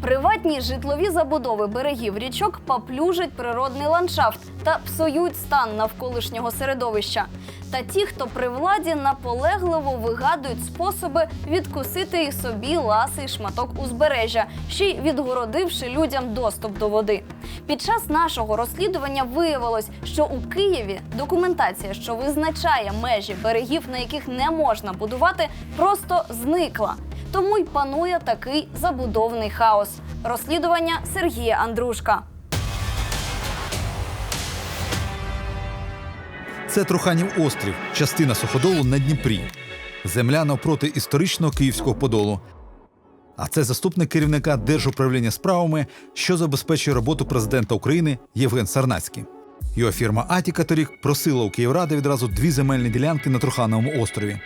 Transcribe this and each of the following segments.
Приватні житлові забудови берегів річок паплюжать природний ландшафт та псують стан навколишнього середовища. Та ті, хто при владі наполегливо вигадують способи відкусити і собі ласий шматок узбережжя, ще й відгородивши людям доступ до води. Під час нашого розслідування виявилось, що у Києві документація, що визначає межі берегів, на яких не можна будувати, просто зникла. Тому й панує такий забудовний хаос. Розслідування Сергія Андрушка. Це Труханів острів, частина суходолу на Дніпрі. Земля навпроти історичного київського подолу. А це заступник керівника Держуправління справами, що забезпечує роботу президента України Євген Сарнацький. Його фірма Атіка торік просила у Київради відразу дві земельні ділянки на Трухановому острові.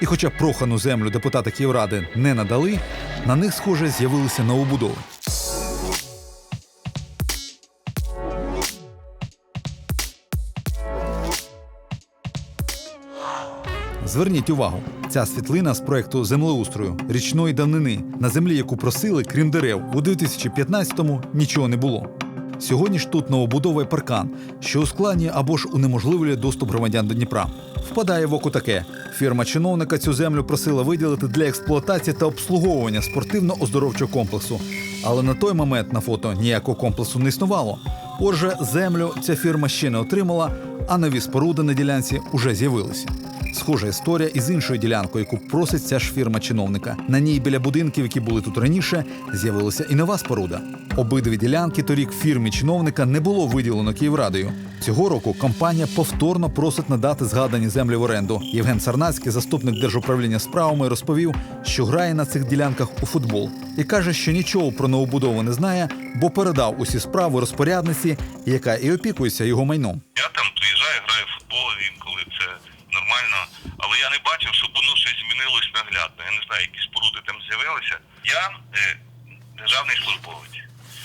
І хоча прохану землю депутати Київради не надали, на них, схоже, з'явилися новобудови. Зверніть увагу, ця світлина з проекту землеустрою річної давнини на землі, яку просили, крім дерев, у 2015-му нічого не було. Сьогодні ж тут новобудова і паркан, що ускладнює або ж унеможливлює доступ громадян до Дніпра. Впадає в око таке: фірма чиновника цю землю просила виділити для експлуатації та обслуговування спортивно-оздоровчого комплексу. Але на той момент на фото ніякого комплексу не існувало. Отже, землю ця фірма ще не отримала, а нові споруди на ділянці уже з'явилися. Схожа історія із іншою ділянкою, яку просить ця ж фірма чиновника. На ній біля будинків, які були тут раніше, з'явилася і нова споруда. Обидві ділянки торік фірмі чиновника не було виділено Київрадою. Цього року компанія повторно просить надати згадані землі в оренду. Євген Сарнацький, заступник держуправління справами, розповів, що грає на цих ділянках у футбол і каже, що нічого про новобудову не знає, бо передав усі справи розпорядниці, яка і опікується його майном. Я там приїжджаю, граю в футбол інколи це нормально, але я не бачив, щоб воно щось змінилось наглядно. Я не знаю, які споруди там з'явилися. Я е, державний службовець.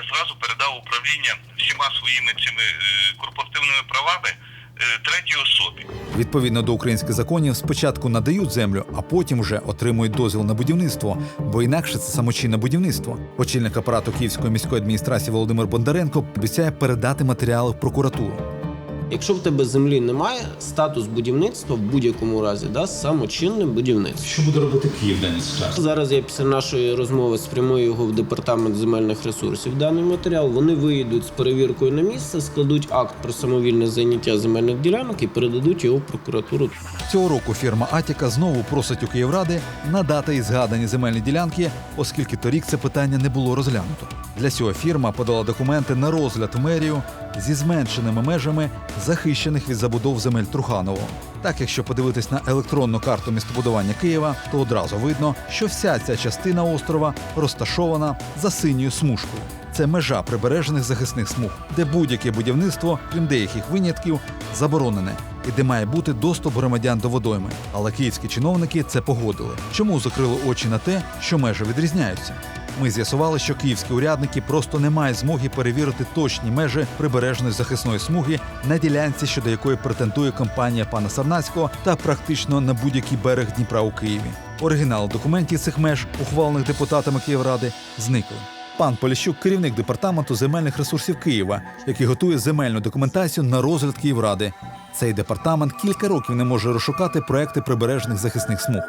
Я зразу передав управління всіма своїми цими е, корпоративними правами е, третій особі. Відповідно до українських законів, спочатку надають землю, а потім вже отримують дозвіл на будівництво, бо інакше це самочинне будівництво. Очільник апарату Київської міської адміністрації Володимир Бондаренко обіцяє передати матеріали в прокуратуру. Якщо в тебе землі немає, статус будівництва в будь-якому разі да, самочинне будівництво. Що буде робити Київ в даний час? Зараз я після нашої розмови спрямую його в департамент земельних ресурсів. Даний матеріал вони виїдуть з перевіркою на місце, складуть акт про самовільне заняття земельних ділянок і передадуть його в прокуратуру. Цього року фірма Атіка знову просить у Київради надати і згадані земельні ділянки, оскільки торік це питання не було розглянуто. Для цього фірма подала документи на розгляд мерію зі зменшеними межами захищених від забудов земель Труханового. Так, якщо подивитись на електронну карту містобудування Києва, то одразу видно, що вся ця частина острова розташована за синьою смужкою. Це межа прибережних захисних смуг, де будь-яке будівництво, крім деяких винятків, заборонене і де має бути доступ громадян до водойми. Але київські чиновники це погодили. Чому закрили очі на те, що межі відрізняються? Ми з'ясували, що київські урядники просто не мають змоги перевірити точні межі прибережної захисної смуги на ділянці, щодо якої претендує компанія пана Сарнацького, та практично на будь-який берег Дніпра у Києві. Оригінал документів цих меж, ухвалених депутатами Київради, зникли. Пан Поліщук, керівник департаменту земельних ресурсів Києва, який готує земельну документацію на розгляд Київради. Цей департамент кілька років не може розшукати проекти прибережних захисних смуг.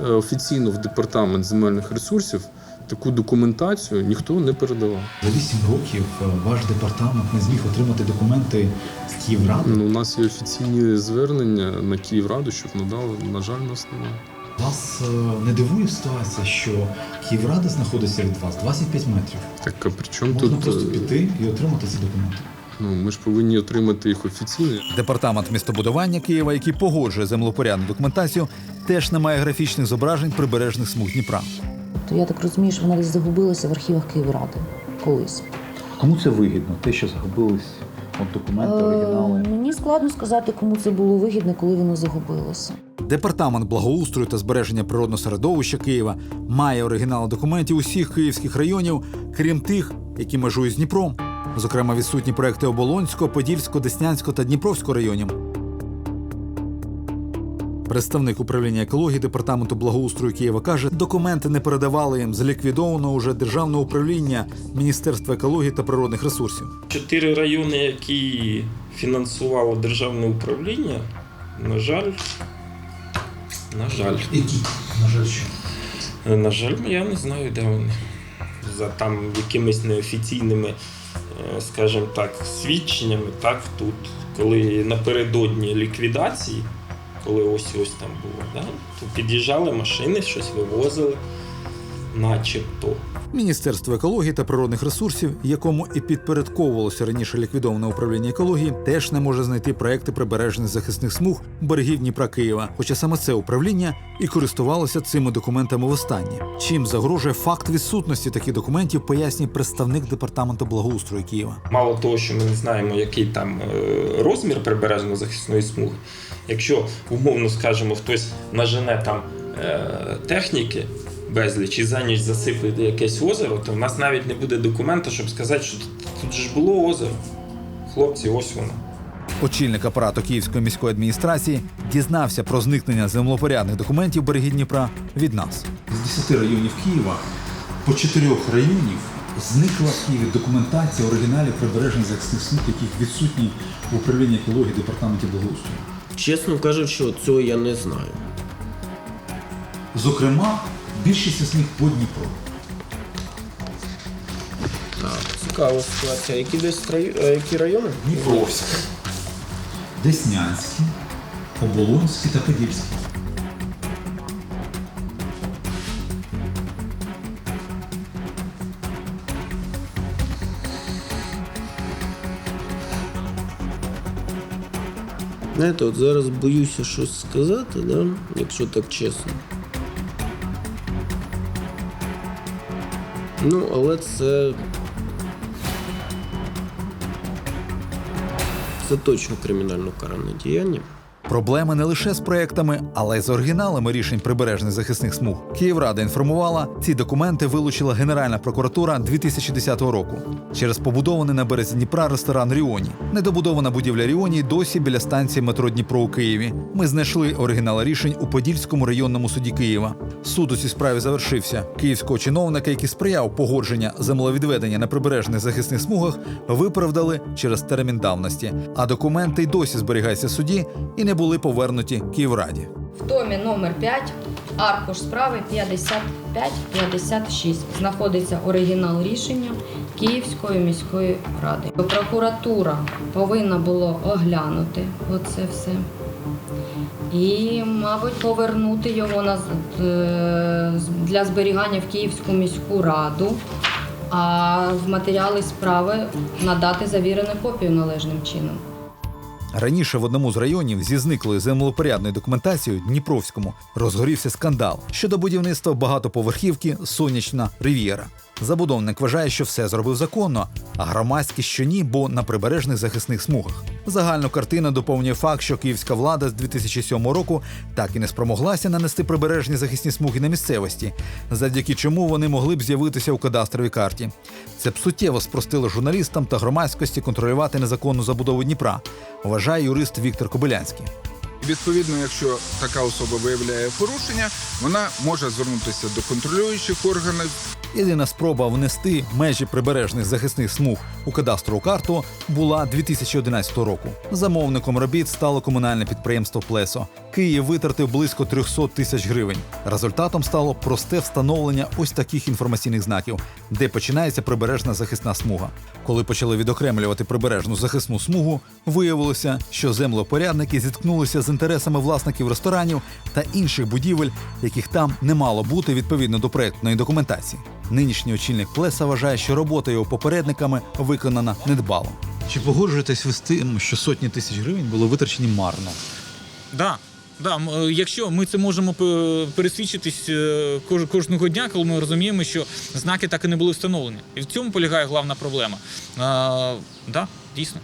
Е, Офіційно в департамент земельних ресурсів таку документацію ніхто не передавав. За 8 років е, ваш департамент не зміг отримати документи з Київради. Ну, у нас є офіційні звернення на Київраду, щоб надали. На жаль, нас немає. Вас е, не дивує ситуація, що Київрада знаходиться від вас 25 метрів. Так а при чому Можна тут просто піти і отримати ці документи. Ну ми ж повинні отримати їх офіційно. Департамент містобудування Києва, який погоджує землепорядну документацію, теж не має графічних зображень прибережних смуг Дніпра. То я так розумію, що вона десь загубилася в архівах Київради колись. Кому це вигідно? Те, що загубились от документи, оригінали. Е, Мені складно сказати, кому це було вигідно, коли воно загубилося. Департамент благоустрою та збереження природного середовища Києва має оригінали документів усіх київських районів, крім тих, які межують з Дніпром. Зокрема, відсутні проекти Оболонського, Подільського, Деснянського та Дніпровського районів. Представник управління екології департаменту благоустрою Києва каже, документи не передавали їм з ліквідованого уже державного управління Міністерства екології та природних ресурсів. Чотири райони, які фінансувало державне управління, на жаль, на жаль, Які? На жаль, що? на жаль, я не знаю, де вони. За там якимись неофіційними, е, скажімо так, свідченнями, так тут, коли напередодні ліквідації, коли ось ось там було, да, то під'їжджали машини, щось вивозили, начебто. Міністерство екології та природних ресурсів, якому і підпорядковувалося раніше ліквідоване управління екології, теж не може знайти проекти прибережних захисних смуг берегів Дніпра Києва. Хоча саме це управління і користувалося цими документами востаннє. Чим загрожує факт відсутності таких документів, пояснює представник департаменту благоустрою Києва. Мало того, що ми не знаємо, який там е, розмір прибережно-захисної смуги. Якщо умовно скажемо, хтось нажене там е, техніки безліч і за ніч засипає якесь озеро, то в нас навіть не буде документа, щоб сказати, що тут, тут ж було озеро. Хлопці, ось воно. Очільник апарату Київської міської адміністрації дізнався про зникнення землопорядних документів берегів Дніпра від нас. З 10 районів Києва по 4 районів зникла в Києві документація оригіналів прибережних захисних смуг, яких відсутні в управлінні екології департаменті благоустрою. Чесно кажучи, цього я не знаю. Зокрема, більшість із них по Дніпру. Так, цікава ситуація. Які десь рай... е, які райони? Дніпровська, Деснянський, Оболонський та Подільський. Знаєте, от зараз боюся щось сказати, да? якщо так чесно. Ну, але це. Це точно кримінально каране діяння. Проблеми не лише з проектами, але й з оригіналами рішень прибережних захисних смуг. Київрада інформувала, ці документи вилучила Генеральна прокуратура 2010 року через побудований на березі Дніпра ресторан Ріоні. Недобудована будівля Ріоні досі біля станції метро Дніпро у Києві. Ми знайшли оригінали рішень у Подільському районному суді Києва. Суд у цій справі завершився. Київського чиновника, який сприяв погодження землевідведення на прибережних захисних смугах, виправдали через термін давності. А документи й досі зберігаються в суді і не були повернуті Київраді. В томі номер 5 аркуш справи 55-56 знаходиться оригінал рішення Київської міської ради. Прокуратура повинна була оглянути оце все. І, мабуть, повернути його е, для зберігання в Київську міську раду, а в матеріали справи надати завірену копію належним чином. Раніше в одному з районів зі зниклою землепорядною документацією Дніпровському розгорівся скандал щодо будівництва багатоповерхівки Сонячна Рив'єра. Забудовник вважає, що все зробив законно, а громадськість що ні, бо на прибережних захисних смугах. Загальну картину доповнює факт, що київська влада з 2007 року так і не спромоглася нанести прибережні захисні смуги на місцевості, завдяки чому вони могли б з'явитися у кадастровій карті. Це б суттєво спростило журналістам та громадськості контролювати незаконну забудову Дніпра, вважає юрист Віктор Кобилянський. Відповідно, якщо така особа виявляє порушення, вона може звернутися до контролюючих органів Єдина спроба внести межі прибережних захисних смуг у кадастрову карту була 2011 року. Замовником робіт стало комунальне підприємство Плесо. Київ витратив близько 300 тисяч гривень. Результатом стало просте встановлення ось таких інформаційних знаків, де починається прибережна захисна смуга. Коли почали відокремлювати прибережну захисну смугу, виявилося, що землепорядники зіткнулися з інтересами власників ресторанів та інших будівель, яких там не мало бути відповідно до проектної документації. Нинішній очільник Плеса вважає, що робота його попередниками виконана недбало. Чи погоджуєтесь ви з тим, що сотні тисяч гривень були витрачені марно? Да. Да, е, якщо ми це можемо пересвідчитись е, кож- кожного дня, коли ми розуміємо, що знаки так і не були встановлені. І в цьому полягає головна проблема. А, да, дійсно.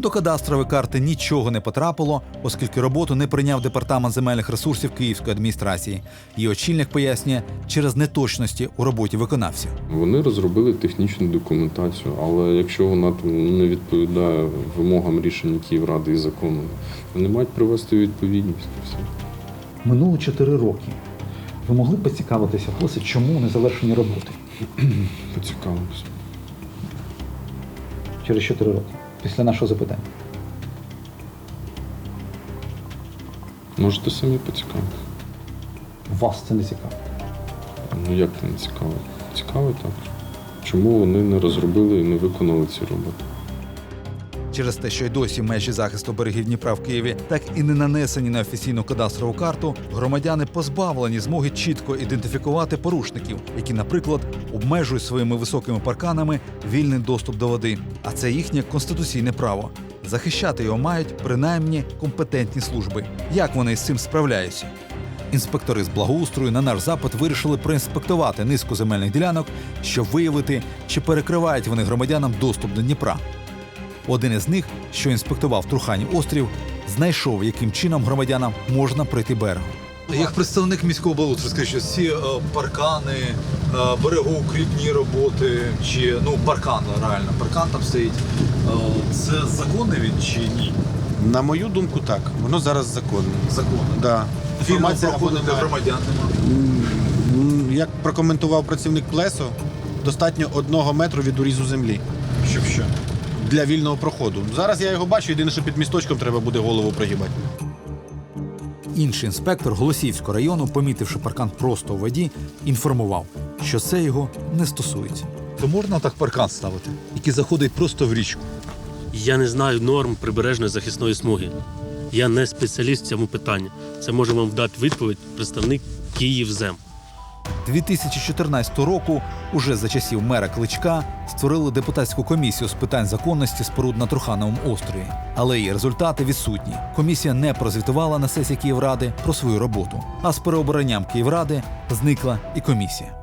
До кадастрової карти нічого не потрапило, оскільки роботу не прийняв департамент земельних ресурсів Київської адміністрації. Її очільник пояснює через неточності у роботі виконавців. Вони розробили технічну документацію, але якщо вона не відповідає вимогам рішення Київради і закону, вони мають привести відповідність. Все. Минуло 4 роки. Ви могли б поцікавитися, власне, чому не завершені роботи Поцікавимось. через 4 роки, після нашого запитання? Можете самі поцікавити. Вас це не цікаво. Ну як не цікаво? Цікаво так. Чому вони не розробили і не виконали ці роботи? Через те, що й досі межі захисту берегів Дніпра в Києві так і не нанесені на офіційну кадастрову карту, громадяни позбавлені змоги чітко ідентифікувати порушників, які, наприклад, обмежують своїми високими парканами вільний доступ до води. А це їхнє конституційне право. Захищати його мають принаймні компетентні служби. Як вони з цим справляються? Інспектори з благоустрою на наш запит вирішили проінспектувати низку земельних ділянок, щоб виявити, чи перекривають вони громадянам доступ до Дніпра. Один із них, що інспектував Труханів острів, знайшов, яким чином громадянам можна пройти берегом. Як представник міського благоустрою, скажіть, що ці паркани, берегоукріпні роботи, чи ну паркан реально, паркан там стоїть. це законний він чи ні? На мою думку, так. Воно зараз законне. Законно. Да. Інформація проходити громадян немає. Як прокоментував працівник Плесо, достатньо одного метру від урізу землі Щоб що? Для вільного проходу. Зараз я його бачу, єдине, що під місточком треба буде голову прогибати. Інший інспектор Голосіївського району, помітивши паркан просто у воді, інформував, що це його не стосується. То можна так паркан ставити, який заходить просто в річку. Я не знаю норм прибережної захисної смуги. Я не спеціаліст в цьому питанні. Це може вам дати відповідь представник Київзем. 2014 року, уже за часів мера Кличка, створили депутатську комісію з питань законності споруд на Трухановому острові. Але її результати відсутні. Комісія не прозвітувала на сесії Київради про свою роботу. А з переобранням Київради зникла і комісія.